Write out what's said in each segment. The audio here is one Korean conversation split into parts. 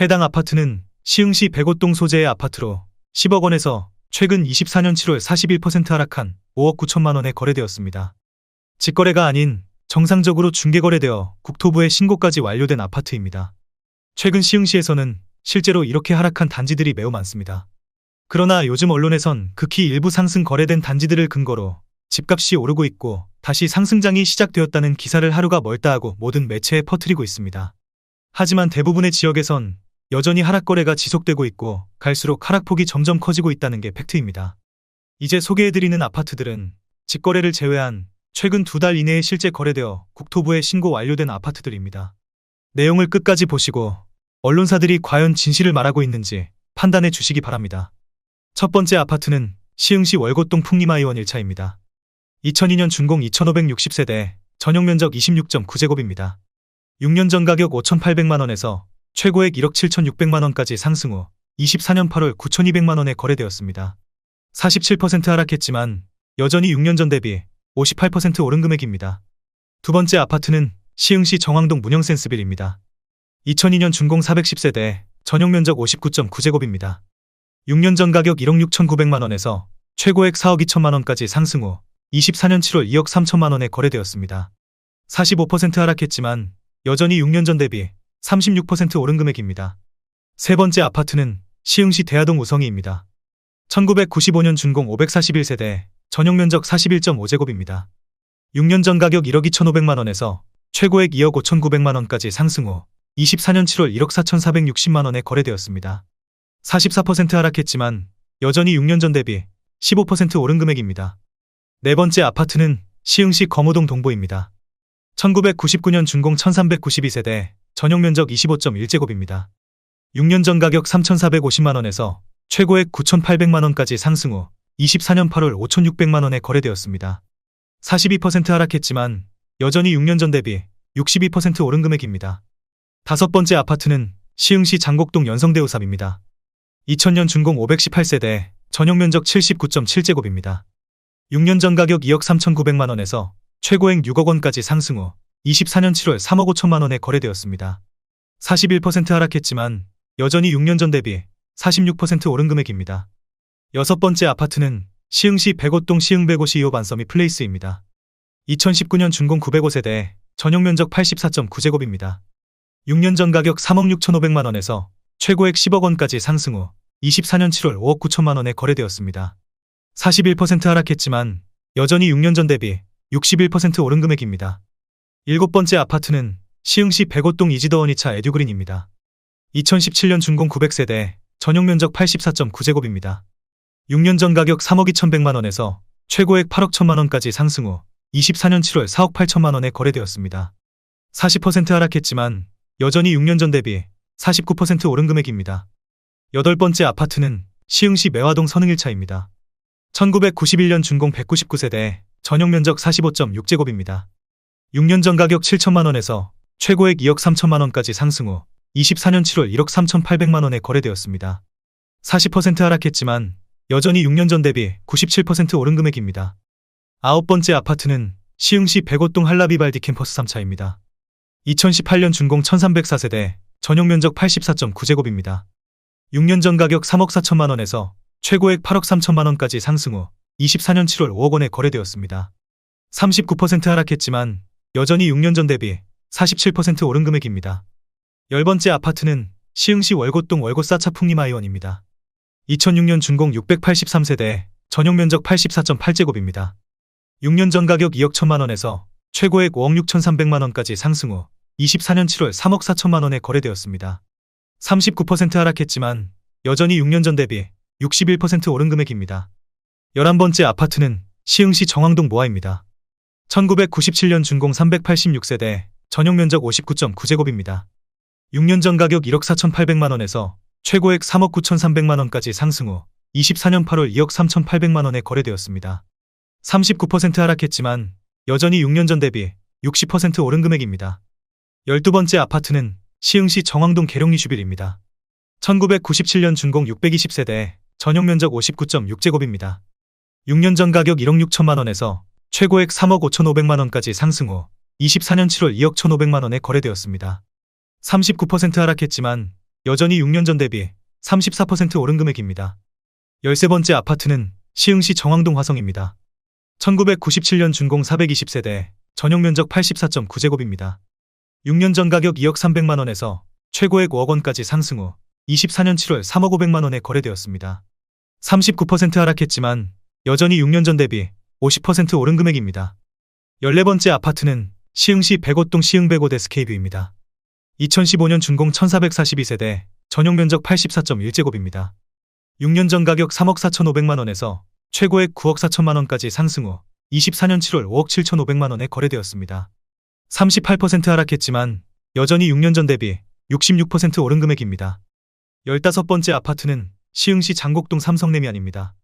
해당 아파트는 시흥시 백오동 소재의 아파트로 10억 원에서 최근 24년 7월 41% 하락한 5억 9천만 원에 거래되었습니다. 직거래가 아닌 정상적으로 중개거래되어 국토부에 신고까지 완료된 아파트입니다. 최근 시흥시에서는 실제로 이렇게 하락한 단지들이 매우 많습니다. 그러나 요즘 언론에선 극히 일부 상승 거래된 단지들을 근거로 집값이 오르고 있고 다시 상승장이 시작되었다는 기사를 하루가 멀다 하고 모든 매체에 퍼뜨리고 있습니다. 하지만 대부분의 지역에선 여전히 하락 거래가 지속되고 있고 갈수록 하락폭이 점점 커지고 있다는 게 팩트입니다. 이제 소개해드리는 아파트들은 직거래를 제외한 최근 두 달 이내에 실제 거래되어 국토부에 신고 완료된 아파트들입니다. 내용을 끝까지 보시고 언론사들이 과연 진실을 말하고 있는지 판단해 주시기 바랍니다. 첫 번째 아파트는 시흥시 월곶동 풍림아이원 1차입니다. 2002년 준공 2560세대, 전용 면적 26.9제곱입니다. 6년 전 가격 5,800만원에서 최고액 1억 7,600만 원까지 상승 후 24년 8월 9,200만 원에 거래되었습니다. 47% 하락했지만 여전히 6년 전 대비 58% 오른 금액입니다. 두 번째 아파트는 시흥시 정왕동 문영센스빌입니다. 2002년 준공 410세대, 전용 면적 59.9제곱입니다. 6년 전 가격 1억 6,900만 원에서 최고액 4억 2천만 원까지 상승 후 24년 7월 2억 3천만 원에 거래되었습니다. 45% 하락했지만 여전히 6년 전 대비 36% 오른 금액입니다. 세 번째 아파트는 시흥시 대하동 우성이입니다. 1995년 준공 541세대, 전용 면적 41.5제곱입니다. 6년 전 가격 1억 2,500만원에서 최고액 2억 5,900만원까지 상승 후 24년 7월 1억 4,460만원에 거래되었습니다. 44% 하락했지만 여전히 6년 전 대비 15% 오른 금액입니다. 네 번째 아파트는 시흥시 거무동 동보입니다. 1999년 준공 1392세대, 전용 면적 25.1제곱입니다. 6년 전 가격 3,450만원에서 최고액 9,800만원까지 상승 후 24년 8월 5,600만원에 거래되었습니다. 42% 하락했지만 여전히 6년 전 대비 62% 오른 금액입니다. 다섯 번째 아파트는 시흥시 장곡동 연성대우삽입니다. 2000년 준공 518세대, 전용 면적 79.7제곱입니다. 6년 전 가격 2억 3,900만원에서 최고액 6억 원까지 상승 후 24년 7월 3억 5천만 원에 거래되었습니다. 41% 하락했지만 여전히 6년 전 대비 46% 오른 금액입니다. 여섯 번째 아파트는 시흥시 백오동 시흥백오시 2호 반서미 플레이스입니다. 2019년 준공 905세대, 전용 면적 84.9제곱입니다. 6년 전 가격 3억 6,500만 원에서 최고액 10억 원까지 상승 후 24년 7월 5억 9천만 원에 거래되었습니다. 41% 하락했지만 여전히 6년 전 대비 61% 오른 금액입니다. 일곱 번째 아파트는 시흥시 백오동 이지더원 2차 에듀그린입니다. 2017년 준공 900세대, 전용 면적 84.9제곱입니다. 6년 전 가격 3억 2,100만 원에서 최고액 8억 1천만 원까지 상승 후 24년 7월 4억 8천만 원에 거래되었습니다. 40% 하락했지만 여전히 6년 전 대비 49% 오른 금액입니다. 여덟 번째 아파트는 시흥시 매화동 선흥 1차입니다. 1991년 준공 199세대, 전용 면적 45.6제곱입니다. 6년 전 가격 7천만 원에서 최고액 2억 3천만 원까지 상승 후 24년 7월 1억 3,800만 원에 거래되었습니다. 40% 하락했지만 여전히 6년 전 대비 97% 오른 금액입니다. 아홉 번째 아파트는 시흥시 백오동 한라비발디 캠퍼스 3차입니다. 2018년 준공 1304세대, 전용 면적 84.9제곱입니다. 6년 전 가격 3억 4천만 원에서 최고액 8억 3천만 원까지 상승 후 24년 7월 5억 원에 거래되었습니다. 39% 하락했지만 여전히 6년 전 대비 47% 오른 금액입니다. 열 번째 아파트는 시흥시 월곶동 월곶사차 풍림아이원입니다. 2006년 준공 683세대, 전용 면적 84.8제곱입니다. 6년 전 가격 2억 1천만 원에서 최고액 5억 6천3백만 원까지 상승 후 24년 7월 3억 4천만 원에 거래되었습니다. 39% 하락했지만 여전히 6년 전 대비 61% 오른 금액입니다. 11번째 아파트는 시흥시 정왕동 모아입니다. 1997년 준공 386세대, 전용 면적 59.9제곱입니다. 6년 전 가격 1억 4,800만 원에서 최고액 3억 9,300만 원까지 상승 후 24년 8월 2억 3,800만 원에 거래되었습니다. 39% 하락했지만 여전히 6년 전 대비 60% 오른 금액입니다. 12번째 아파트는 시흥시 정왕동 계룡리슈빌입니다. 1997년 준공 620세대, 전용 면적 59.6제곱입니다. 6년 전 가격 1억 6천만 원에서 최고액 3억 5천5백만 원까지 상승 후 24년 7월 2억 1,500만 원에 거래되었습니다. 39% 하락했지만 여전히 6년 전 대비 34% 오른 금액입니다. 13번째 아파트는 시흥시 정왕동 화성입니다. 1997년 준공 420세대, 전용 면적 84.9제곱입니다. 6년 전 가격 2억 300만 원에서 최고액 5억 원까지 상승 후 24년 7월 3억 500만 원에 거래되었습니다. 39% 하락했지만 여전히 6년 전 대비 50% 오른 금액입니다. 14번째 아파트는 시흥시 백오동 시흥백오 데스케이뷰입니다. 2015년 준공 1442세대, 전용 면적 84.1제곱입니다. 6년 전 가격 3억 4,500만 원에서 최고액 9억 4천만 원까지 상승 후 24년 7월 5억 7,500만 원에 거래되었습니다. 38% 하락했지만 여전히 6년 전 대비 66% 오른 금액입니다. 15번째 아파트는 시흥시 장곡동 삼성레미안입니다.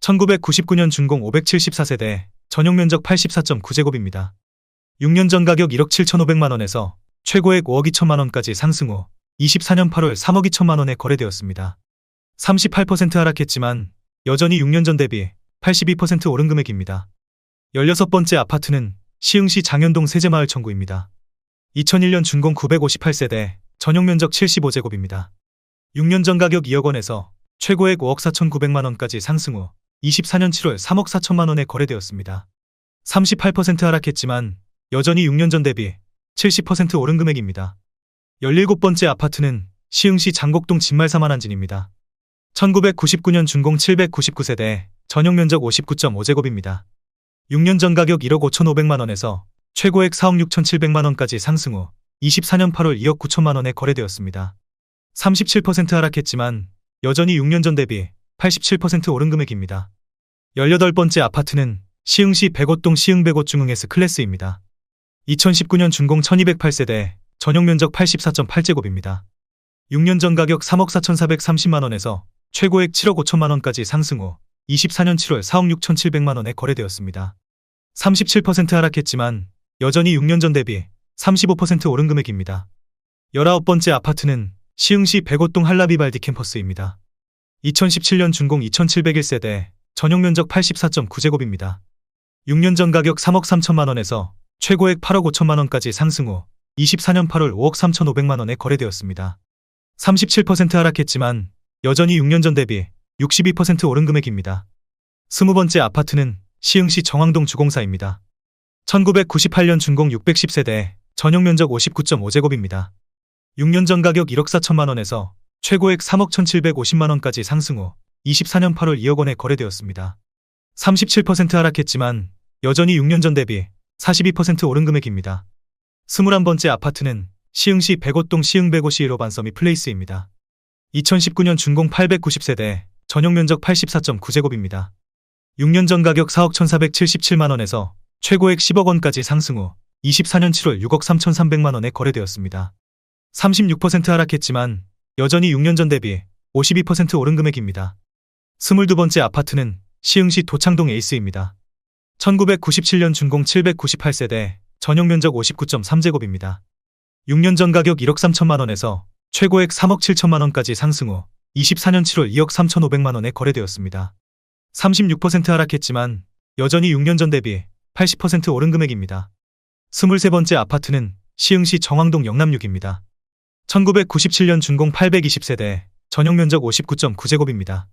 1999년 준공 574세대, 전용 면적 84.9제곱입니다. 6년 전 가격 1억 7,500만 원에서 최고액 5억 2천만 원까지 상승 후 24년 8월 3억 2천만 원에 거래되었습니다. 38% 하락했지만 여전히 6년 전 대비 82% 오른 금액입니다. 16번째 아파트는 시흥시 장현동 세제마을 청구입니다. 2001년 준공 958세대, 전용 면적 75제곱입니다. 6년 전 가격 2억 원에서 최고액 5억 4,900만 원까지 상승 후 24년 7월 3억 4천만 원에 거래되었습니다. 38% 하락했지만 여전히 6년 전 대비 70% 오른 금액입니다. 17번째 아파트는 시흥시 장곡동 진말사만 한진입니다. 1999년 준공 799세대, 전용 면적 59.5제곱입니다. 6년 전 가격 1억 5,500만 원에서 최고액 4억 6,700만 원까지 상승 후 24년 8월 2억 9천만 원에 거래되었습니다. 37% 하락했지만 여전히 6년 전 대비 87% 오른 금액입니다. 18번째 아파트는 시흥시 백오동 시흥백오 중흥S 클래스입니다. 2019년 준공 1208세대, 전용 면적 84.8제곱입니다. 6년 전 가격 3억 4,430만 원에서 최고액 7억 5천만 원까지 상승 후 24년 7월 4억 6,700만 원에 거래되었습니다. 37% 하락했지만 여전히 6년 전 대비 35% 오른 금액입니다. 19번째 아파트는 시흥시 백오동 한라비발디 캠퍼스입니다. 2017년 준공 2701세대, 전용 면적 84.9제곱입니다. 6년 전 가격 3억 3천만 원에서 최고액 8억 5천만 원까지 상승 후 24년 8월 5억 3천5백만 원에 거래되었습니다. 37% 하락했지만 여전히 6년 전 대비 62% 오른 금액입니다. 20번째 아파트는 시흥시 정왕동 주공사입니다. 1998년 준공 610세대, 전용 면적 59.5제곱입니다. 6년 전 가격 1억 4천만 원에서 최고액 3억 1,750만 원까지 상승 후 24년 8월 2억 원에 거래되었습니다. 37% 하락했지만 여전히 6년 전 대비 42% 오른 금액입니다. 21번째 아파트는 시흥시 백오동 시흥백오시 1호 반서미 플레이스입니다. 2019년 준공 890세대, 전용 면적 84.9제곱입니다. 6년 전 가격 4억 1,477만 원에서 최고액 10억 원까지 상승 후 24년 7월 6억 3,300만 원에 거래되었습니다. 36% 하락했지만 여전히 6년 전 대비 52% 오른 금액입니다. 22번째 아파트는 시흥시 도창동 에이스입니다. 1997년 준공 798세대, 전용 면적 59.3제곱입니다. 6년 전 가격 1억 3천만 원에서 최고액 3억 7천만 원까지 상승 후 24년 7월 2억 3,500만 원에 거래되었습니다. 36% 하락했지만 여전히 6년 전 대비 80% 오른 금액입니다. 23번째 아파트는 시흥시 정왕동 영남육입니다. 1997년 준공 820세대, 전용 면적 59.9제곱입니다.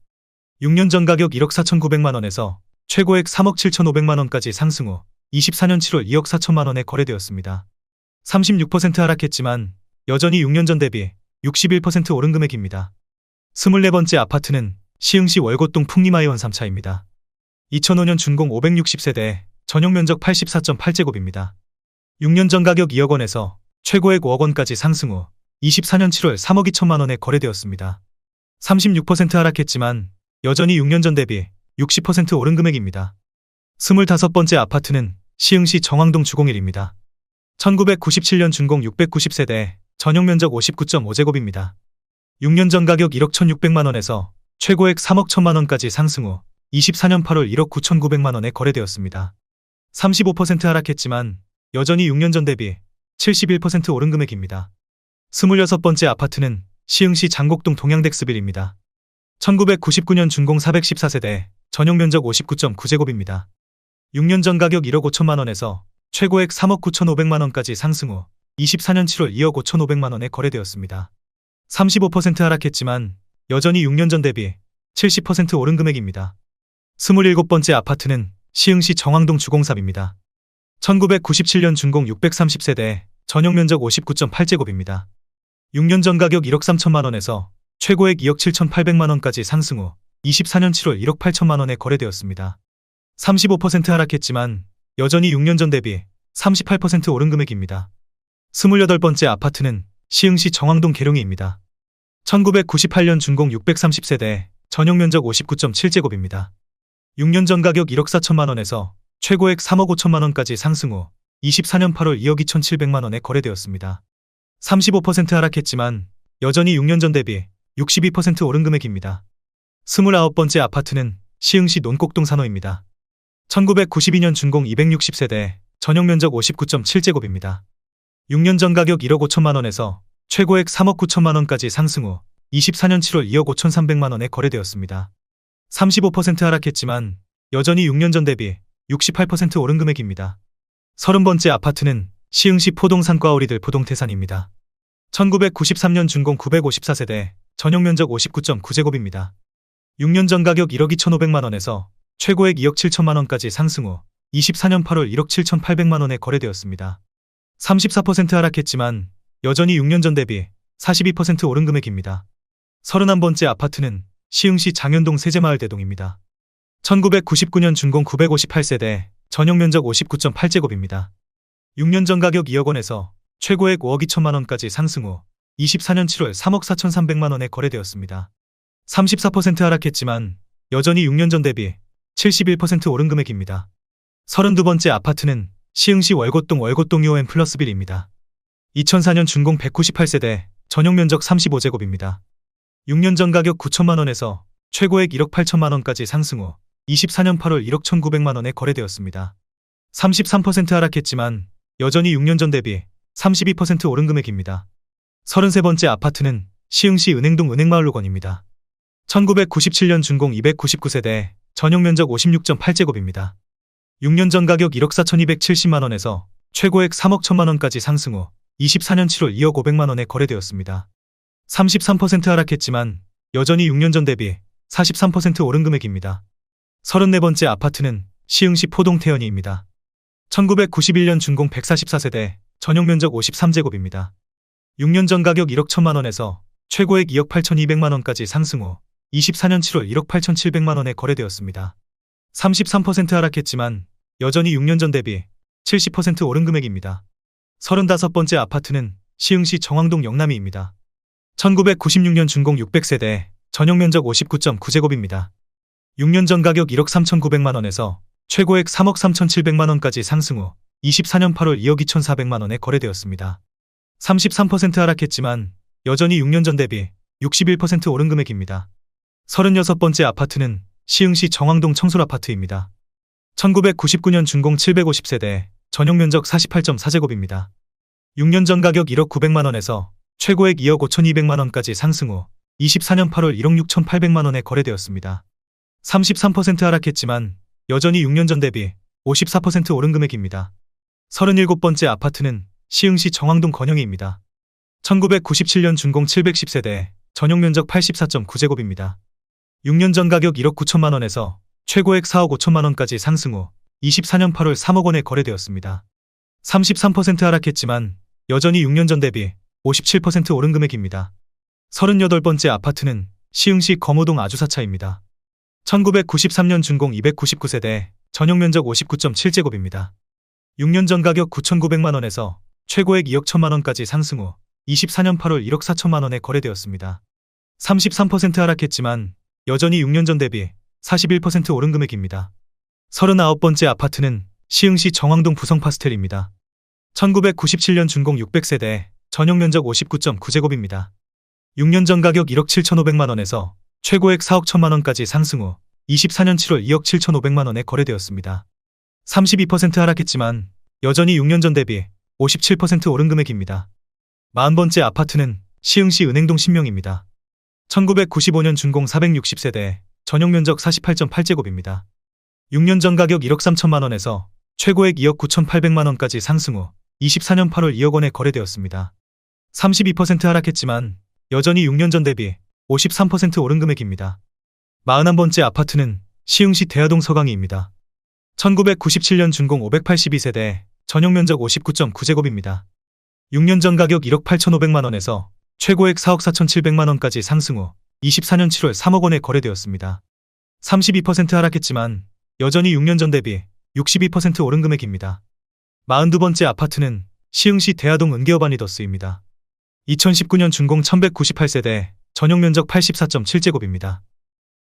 6년 전 가격 1억 4,900만 원에서 최고액 3억 7,500만 원까지 상승 후 24년 7월 2억 4천만 원에 거래되었습니다. 36% 하락했지만 여전히 6년 전 대비 61% 오른 금액입니다. 24번째 아파트는 시흥시 월곶동 풍림아이원 3차입니다. 2005년 준공 560세대, 전용 면적 84.8제곱입니다. 6년 전 가격 2억 원에서 최고액 5억 원까지 상승 후 24년 7월 3억 2천만 원에 거래되었습니다. 36% 하락했지만 여전히 6년 전 대비 60% 오른 금액입니다. 25번째 아파트는 시흥시 정왕동 주공일입니다. 1997년 준공 690세대, 전용 면적 59.5제곱입니다. 6년 전 가격 1억 1,600만 원에서 최고액 3억 1천만 원까지 상승 후 24년 8월 1억 9,900만 원에 거래되었습니다. 35% 하락했지만 여전히 6년 전 대비 71% 오른 금액입니다. 26번째 아파트는 시흥시 장곡동 동양덱스빌입니다. 1999년 준공 414세대, 전용 면적 59.9제곱입니다. 6년 전 가격 1억 5천만 원에서 최고액 3억 9천5백만 원까지 상승 후 24년 7월 2억 5천 5백만 원에 거래되었습니다. 35% 하락했지만 여전히 6년 전 대비 70% 오른 금액입니다. 27번째 아파트는 시흥시 정왕동 주공삽입니다. 1997년 준공 630세대, 전용 면적 59.8제곱입니다. 6년 전 가격 1억 3천만 원에서 최고액 2억 7천8백만 원까지 상승 후 24년 7월 1억 8천만 원에 거래되었습니다. 35% 하락했지만 여전히 6년 전 대비 38% 오른 금액입니다. 28번째 아파트는 시흥시 정왕동 계룡이입니다. 1998년 준공 630세대, 전용 면적 59.7제곱입니다. 6년 전 가격 1억 4천만 원에서 최고액 3억 5천만 원까지 상승 후 24년 8월 2억 2천7백만 원에 거래되었습니다. 35% 하락했지만 여전히 6년 전 대비 62% 오른 금액입니다. 29번째 아파트는 시흥시 논곡동 산호입니다. 1992년 준공 260세대, 전용 면적 59.7제곱입니다. 6년 전 가격 1억 5천만 원에서 최고액 3억 9천만 원까지 상승 후 24년 7월 2억 5천3백만 원에 거래되었습니다. 35% 하락했지만 여전히 6년 전 대비 68% 오른 금액입니다. 30번째 아파트는 시흥시 포동 산 과오리들 포동태산입니다. 1993년 준공 954세대, 전용 면적 59.9제곱입니다. 6년 전 가격 1억 2천5백만 원에서 최고액 2억 7천만 원까지 상승 후 24년 8월 1억 7천8백만 원에 거래되었습니다. 34% 하락했지만 여전히 6년 전 대비 42% 오른 금액입니다. 31번째 아파트는 시흥시 장현동 세제마을 대동입니다. 1999년 준공 958세대, 전용 면적 59.8제곱입니다. 6년 전 가격 2억 원에서 최고액 5억 2천만 원까지 상승 후 24년 7월 3억 4천3백만 원에 거래되었습니다. 34% 하락했지만 여전히 6년 전 대비 71% 오른 금액입니다. 32번째 아파트는 시흥시 월곶동 월곶동 2호엔 플러스 빌입니다. 2004년 준공 198세대, 전용 면적 35제곱입니다. 6년 전 가격 9천만 원에서 최고액 1억 8천만 원까지 상승 후 24년 8월 1억 1,900만 원에 거래되었습니다. 33% 하락했지만 여전히 6년 전 대비 32% 오른 금액입니다. 33번째 아파트는 시흥시 은행동 은행마을로건입니다. 1997년 준공 299세대, 전용 면적 56.8제곱입니다. 6년 전 가격 1억 4,270만 원에서 최고액 3억 1천만 원까지 상승 후 24년 7월 2억 5백만 원에 거래되었습니다. 33% 하락했지만 여전히 6년 전 대비 43% 오른 금액입니다. 34번째 아파트는 시흥시 포동 태연이입니다. 1991년 준공 144세대, 전용 면적 53제곱입니다. 6년 전 가격 1억 1천만 원에서 최고액 2억 8,200만 원까지 상승 후 24년 7월 1억 8,700만 원에 거래되었습니다. 33% 하락했지만 여전히 6년 전 대비 70% 오른 금액입니다. 35번째 아파트는 시흥시 정왕동 영남이입니다. 1996년 준공 600세대, 전용 면적 59.9제곱입니다. 6년 전 가격 1억 3,900만 원에서 최고액 3억 3,700만 원까지 상승 후 24년 8월 2억 2,400만 원에 거래되었습니다. 33% 하락했지만 여전히 6년 전 대비 61% 오른 금액입니다. 36번째 아파트는 시흥시 정왕동 청솔아파트입니다. 1999년 준공 750세대, 전용 면적 48.4제곱입니다. 6년 전 가격 1억 900만 원에서 최고액 2억 5,200만 원까지 상승 후 24년 8월 1억 6,800만 원에 거래되었습니다. 33% 하락했지만 여전히 6년 전 대비 54% 오른 금액입니다. 37번째 아파트는 시흥시 정왕동 건영이입니다. 1997년 준공 710세대, 전용 면적 84.9제곱입니다. 6년 전 가격 1억 9천만 원에서 최고액 4억 5천만 원까지 상승 후 24년 8월 3억 원에 거래되었습니다. 33% 하락했지만 여전히 6년 전 대비 57% 오른 금액입니다. 38번째 아파트는 시흥시 거모동 아주사차입니다. 1993년 준공 299세대, 전용 면적 59.7제곱입니다. 6년 전 가격 9,900만 원에서 최고액 2억 1천만 원까지 상승 후 24년 8월 1억 4천만 원에 거래되었습니다. 33% 하락했지만 여전히 6년 전 대비 41% 오른 금액입니다. 39번째 아파트는 시흥시 정왕동 부성 파스텔입니다. 1997년 준공 600세대, 전용 면적 59.9제곱입니다. 6년 전 가격 1억 7,500만 원에서 최고액 4억 1천만 원까지 상승 후 24년 7월 2억 7,500만 원에 거래되었습니다. 32% 하락했지만 여전히 6년 전 대비 57% 오른 금액입니다. 40번째 아파트는 시흥시 은행동 신명입니다. 1995년 준공 460세대, 전용 면적 48.8제곱입니다. 6년 전 가격 1억 3천만 원에서 최고액 2억 9,800만 원까지 상승 후 24년 8월 2억 원에 거래되었습니다. 32% 하락했지만 여전히 6년 전 대비 53% 오른 금액입니다. 41번째 아파트는 시흥시 대하동 서강이입니다. 1997년 준공 582세대, 전용 면적 59.9제곱입니다. 6년 전 가격 1억 8,500만 원에서 최고액 4억 4,700만 원까지 상승 후 24년 7월 3억 원에 거래되었습니다. 32% 하락했지만 여전히 6년 전 대비 62% 오른 금액입니다. 42번째 아파트는 시흥시 대하동 은계어바니더스입니다. 2019년 준공 1198세대, 전용 면적 84.7제곱입니다.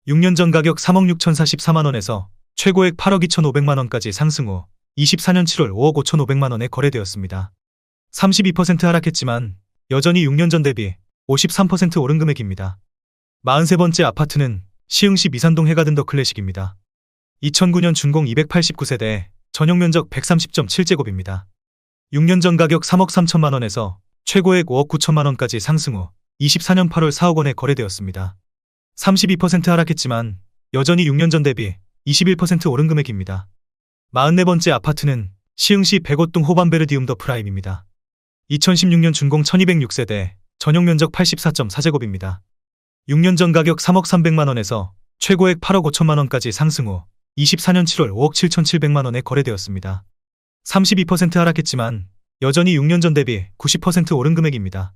6년 전 가격 3억 6,044만 원에서 최고액 8억 2,500만 원까지 상승 후 24년 7월 5억 5,500만 원에 거래되었습니다. 32% 하락했지만 여전히 6년 전 대비 53% 오른 금액입니다. 43번째 아파트는 시흥시 미산동 해가든 더 클래식입니다. 2009년 준공 289세대, 전용 면적 130.7제곱입니다. 6년 전 가격 3억 3천만 원에서 최고액 5억 9천만 원까지 상승 후 24년 8월 4억 원에 거래되었습니다. 32% 하락했지만 여전히 6년 전 대비 21% 오른 금액입니다. 44번째 아파트는 시흥시 백옷동 호반베르디움 더 프라임입니다. 2016년 준공 1206세대, 전용 면적 84.4제곱입니다. 6년 전 가격 3억 300만 원에서 최고액 8억 5천만 원까지 상승 후 24년 7월 5억 7,700만 원에 거래되었습니다. 32% 하락했지만 여전히 6년 전 대비 90% 오른 금액입니다.